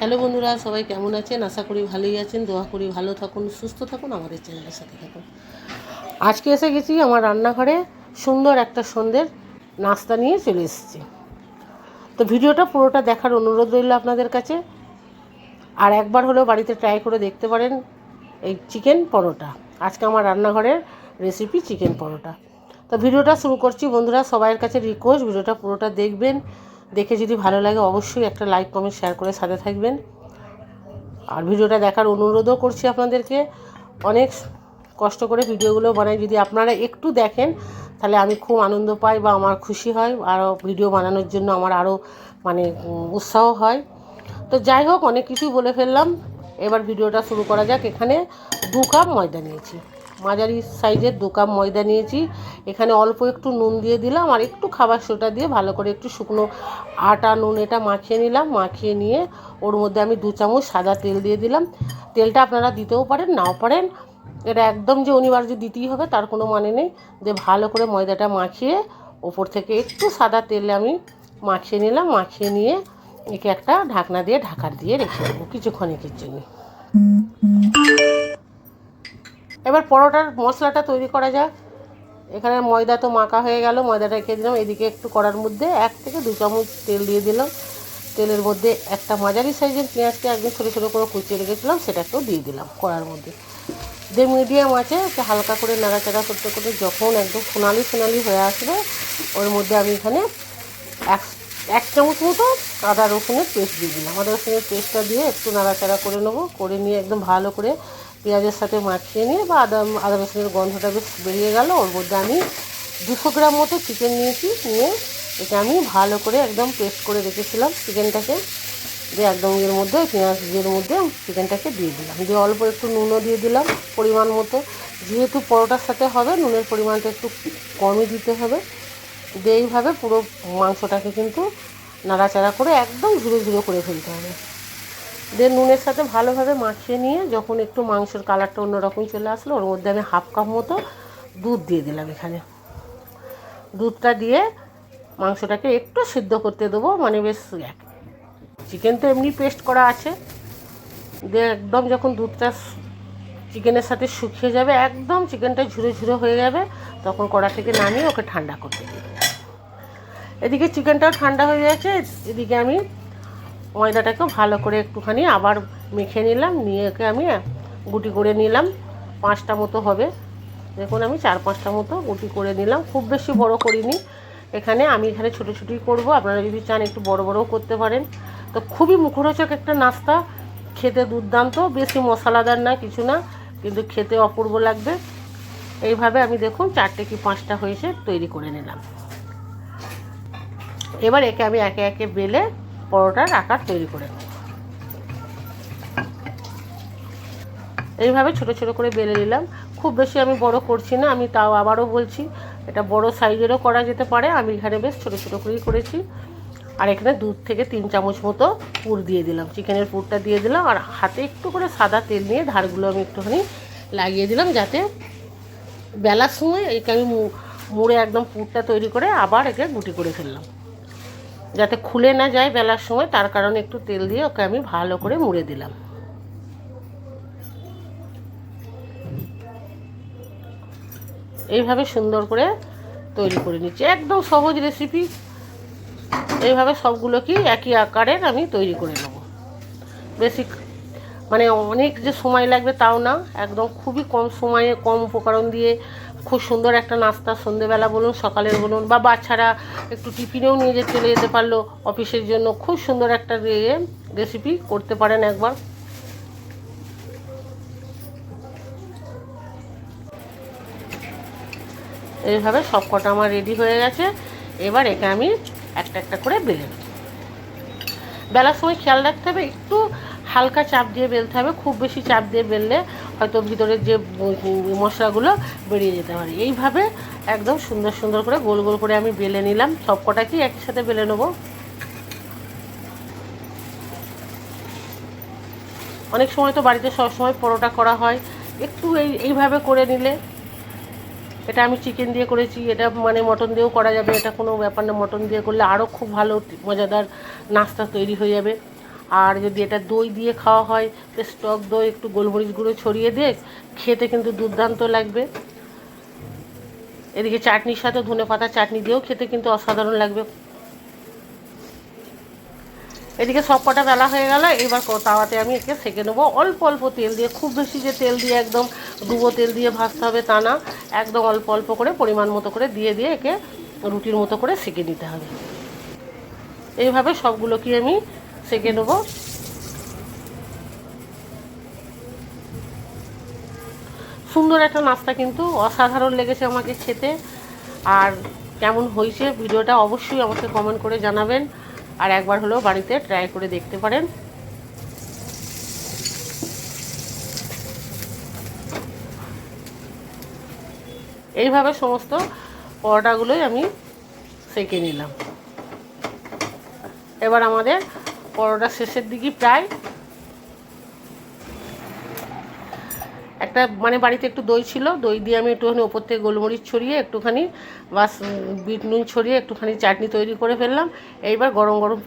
Hello বন্ধুরা, সবাই কেমন আছেন? আশা করি ভালোই আছেন। দোয়া করি ভালো থাকুন, সুস্থ থাকুন, আমাদের চ্যানেলের সাথে থাকুন। আজকে এসে গেছি আমার রান্নাঘরে সুন্দর একটা সন্ধ্যের নাস্তা নিয়ে চলে এসেছি। তো ভিডিওটা পুরোটা দেখার অনুরোধ রইল আপনাদের কাছে। আর একবার হলেও বাড়িতে ট্রাই করে দেখতে পারেন এই চিকেন পরোটা। আজকে আমার রান্নাঘরের রেসিপি চিকেন পরোটা। তো ভিডিওটা শুরু করছি। বন্ধুরা, সবাইয়ের কাছে রিকোয়েস্ট ভিডিওটা পুরোটা দেখবেন। দেখে যদি ভালো লাগে অবশ্যই একটা লাইক কমেন্ট শেয়ার করে সাথে থাকবেন। আর ভিডিওটা দেখার অনুরোধও করছি আপনাদেরকে। অনেক কষ্ট করে ভিডিওগুলো বানাই। যদি আপনারা একটু দেখেন, তাহলে আমি খুব আনন্দ পাই বা আমার খুশি হয়। আরও ভিডিও বানানোর জন্য আমার আরও মানে উৎসাহ হয়। তো যাই হোক, অনেক কিছুই বলে ফেললাম। এবার ভিডিওটা শুরু করা যাক। এখানে দু কাপ ময়দা নিয়েছি। মাঝারি সাইজের দু কাপ ময়দা নিয়েছি। এখানে অল্প একটু নুন দিয়ে দিলাম আর একটু খাবার সোটা দিয়ে ভালো করে একটু শুকনো আটা, নুন এটা মাখিয়ে নিলাম। মাখিয়ে নিয়ে ওর মধ্যে আমি দু চামচ সাদা তেল দিয়ে দিলাম। তেলটা আপনারা দিতেও পারেন, নাও পারেন। এটা একদম যে অনিবার্য দিতেই হবে, তার কোনো মানে নেই। যে ভালো করে ময়দাটা মাখিয়ে ওপর থেকে একটু সাদা তেলে আমি মাখিয়ে নিলাম। মাখিয়ে নিয়ে একে একটা ঢাকনা দিয়ে ঢাকার দিয়ে রেখে দেবো। কিছুক্ষণেকের জন্য। এবার পরোটার মশলাটা তৈরি করা যাক। এখানে ময়দা তো মাখা হয়ে গেল, ময়দাটা রেখে দিলাম। এদিকে একটু কড়ার মধ্যে এক থেকে দু চামচ তেল দিয়ে দিলাম। তেলের মধ্যে একটা মাঝারি সাইজের পেঁয়াজকে একদম ছোটো ছোটো করে কুচিয়ে রেখেছিলাম, সেটাকেও দিয়ে দিলাম কড়ার মধ্যে। যে মিডিয়াম আছে একটু হালকা করে নাড়াচাড়া করতে করতে যখন একদম সোনালি সোনালি হয়ে আসবে, ওর মধ্যে আমি এখানে এক এক চামচ মতো আদা রসুনের পেস্ট দিয়ে দিলাম। আদা রসুনের পেস্টটা দিয়ে একটু নাড়াচাড়া করে নেব, করে নিয়ে একদম ভালো করে পেঁয়াজের সাথে মাখিয়ে নিয়ে বা আদা আদা রসুনের গন্ধটা বেশ বেরিয়ে গেল। ওর মধ্যে আমি দুশো গ্রাম মতো চিকেন নিয়েছি। নিয়ে এটা আমি ভালো করে একদম পেস্ট করে রেখেছিলাম চিকেনটাকে দিয়ে একদম এর মধ্যে, পেঁয়াজ এর মধ্যে চিকেনটাকে দিয়ে দিলাম। দিয়ে অল্প একটু নুনও দিয়ে দিলাম পরিমাণ মতো। যেহেতু পরোটার সাথে হবে, নুনের পরিমাণটা একটু কমই দিতে হবে। দিয়ে এইভাবে পুরো মাংসটাকে কিন্তু নাড়াচাড়া করে একদম ঝুড়ো ঝুড়ো করে ফেলতে হবে। দিয়ে নুনের সাথে ভালোভাবে মাখিয়ে নিয়ে যখন একটু মাংসের কালারটা অন্যরকম চলে আসলো, ওর মধ্যে আমি হাফ কাপ মতো দুধ দিয়ে দিলাম এখানে। দুধটা দিয়ে মাংসটাকে একটু সিদ্ধ করতে দেবো মানে বেশ চিকেন তো এমনি পেস্ট করা আছে। দিয়ে একদম যখন দুধটা চিকেনের সাথে শুকিয়ে যাবে, একদম চিকেনটা ঝুরো ঝুরো হয়ে যাবে, তখন কড়া থেকে নামিয়ে ওকে ঠান্ডা করতে দেবো। এদিকে চিকেনটাও ঠান্ডা হয়ে যাচ্ছে এদিকে আমি ময়দাটাকেও ভালো করে একটুখানি আবার মেখে নিলাম, নিয়ে ওকে আমি গুটি করে নিলাম, পাঁচটা মতো হবে। দেখুন আমি চার পাঁচটা মতো গুটি করে নিলাম, খুব বেশি বড় করিনি। এখানে আমি এখানে ছোটো ছোটোই করব, আপনারা যদি চান একটু বড় বড়ও করতে পারেন। তো খুবই মুখরোচক একটা নাস্তা, খেতে দুর্দান্ত, বেশি মশলাদার না, কিছু না, কিন্তু খেতে অপূর্ব লাগবে। এইভাবে আমি দেখুন চারটে কি পাঁচটা হয়েছে তৈরি করে নিলাম। এবার একে আমি একে একে বেলে পরোটার আকার তৈরি করে এইভাবে ছোট ছোট করে বেলে নিলাম। খুব বেশি আমি বড় করছি না, আমি তাও আবারও বলছি, এটা বড় সাইজেরও করা যেতে পারে। আমি এখানে বেশ ছোট ছোট করেই করেছি। আর এখানে দুধ থেকে তিন চামচ মতো পুর দিয়ে দিলাম। চিকেনের পুরটা দিয়ে দিলাম। আর হাতে একটু করে সাদা তেল নিয়ে ধারগুলো আমি একটুখানি লাগিয়ে দিলাম যাতে বেলার সময় একে আমি মুড়ে একদম পুরটা তৈরি করে আবার একে গুটি করে ফেললাম। যাতে খুলে না যায় বেলার সময়, তার কারণে একটু তেল দিয়ে ওকে আমি ভালো করে মুড়ে দিলাম। এইভাবে সুন্দর করে তৈরি করে নিচ্ছি। একদম সহজ রেসিপি এইভাবে সবগুলোকেই একই আকারের আমি তৈরি করে নেব। বেশি মানে অনেক যে সময় লাগবে তাও না, একদম খুবই কম সময়ে, কম উপকরণ দিয়ে খুব সুন্দর একটা নাস্তা সন্ধেবেলা বলুন, সকালের বলুন, বা বাচ্চারা একটু টিফিনেও নিয়ে যেতে চলে যেতে পারল অফিসের জন্য, খুব সুন্দর একটা রেসিপি করতে পারেন একবার। এইভাবে সব কটা আমার রেডি হয়ে গেছে। এবার একে আমি একটা একটা করে বেলে বেলার সময় খেয়াল রাখতে হবে, একটু হালকা চাপ দিয়ে বেলতে হবে, খুব বেশি চাপ দিয়ে বেললে হয়তো ভিতরের যে মশলাগুলো বেরিয়ে যেতে পারে। এইভাবে একদম সুন্দর সুন্দর করে গোল গোল করে আমি বেলে নিলাম। সব কটাকেই একই সাথে বেলে নেব। অনেক সময় তো বাড়িতে সবসময় পরোটা করা হয়। একটু এই, এইভাবে করে নিলে, এটা আমি চিকেন দিয়ে করেছি, এটা মানে মটন দিয়েও করা যাবে, এটা কোনো ব্যাপার না। মটন দিয়ে করলে আরও খুব ভালো, মজাদার নাস্তা তৈরি হয়ে যাবে। আর যদি এটা দই দিয়ে খাওয়া হয় বেশ টক দই, একটু গোলমরিচ গুঁড়ো ছড়িয়ে দিয়ে খেতে কিন্তু দুর্দান্ত লাগবে। এদিকে চাটনির সাথে ধনে পাতা চাটনি দিয়েও খেতে কিন্তু অসাধারণ লাগবে। এদিকে সব কটা বেলা হয়ে গেল, এবার তাওয়াতে আমি একে সেঁকে নেব। অল্প অল্প তেল দিয়ে, খুব বেশি যে তেল দিয়ে একদম ডুবো তেল দিয়ে ভাজতে হবে তা না, একদম অল্প অল্প করে পরিমাণ মতো করে দিয়ে দিয়ে একে রুটির মতো করে সেঁকে নিতে হবে। এইভাবে সবগুলোকে আমি সেঁকে নেব। সুন্দর একটা নাস্তা কিন্তু, অসাধারণ লেগেছে আমাকে খেতে। আর কেমন হয়েছে ভিডিওটা অবশ্যই আমাকে কমেন্ট করে জানাবেন। আর একবার হলেও বাড়িতে ট্রাই করে দেখতে পারেন। এইভাবে সমস্ত পরোটাগুলোই আমি সেঁকে নিলাম। এবার আমাদের পরোটা শেষের দিকে প্রায়। একটা মানে বাড়িতে একটু দই ছিল, দই দিয়ে আমি একটুখানি ওপর থেকে গোলমরিচ ছড়িয়ে একটুখানি বাস বিট নুন ছড়িয়ে একটুখানি চাটনি তৈরি করে ফেললাম। এইবার গরম গরম